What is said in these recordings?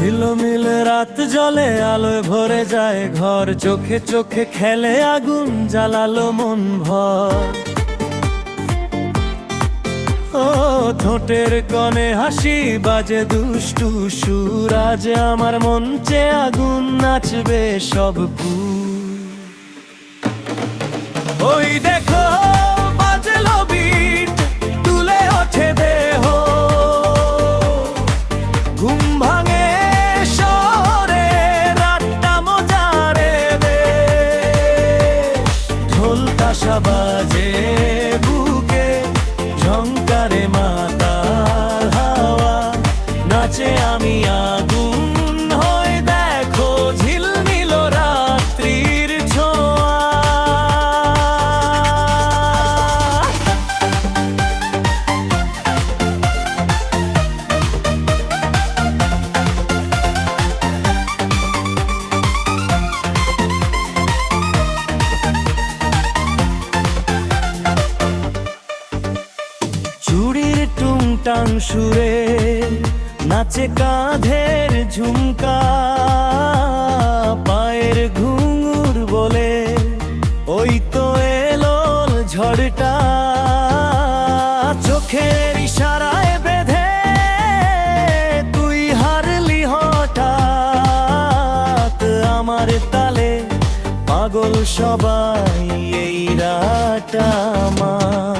ঝিলমিল রাত জলে আলোয় ভরে যায় ঘর। চোখে চোখে খেলে আগুন, জ্বালালো মন ভর। ও, ঠোঁটের কনে হাসি, বাজে দুষ্টু সুর। আজ আমার মঞ্চে আগুন নাচবে সব ফুল ওই দেখো তাসা বাজে বুকে ঝংকারে মাতার টুংটাং সুরে, নাচে কাঁধের ঝুমকা, পায়ের ঘুঙুর বলে, ওই তো এলো ঝড়টা। চোখের ইশারায় বেঁধে তুই হারলি হঠাৎ, আমার তালে পাগল সবাই এই রাটা আমার।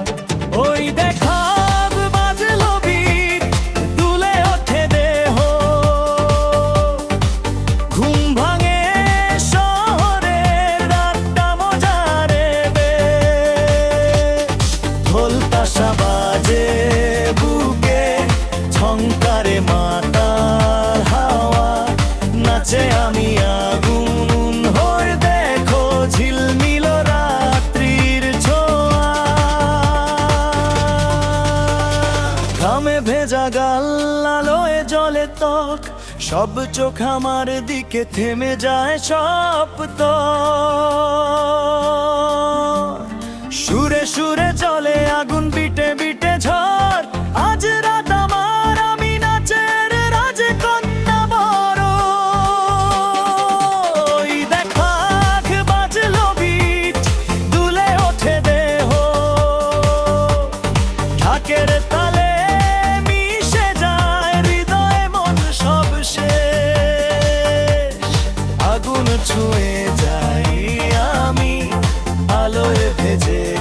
আমি আগুন দেখো ঝিলমিল রাত্রির ভেজা ত্বক, সব চোখ আমার দিকে থেমে যায় সব তো সুরে সুরে চলে, আগুন বিটে বিটে ঝড়। ছুঁয়ে যাই আমি আলোয় ভেজে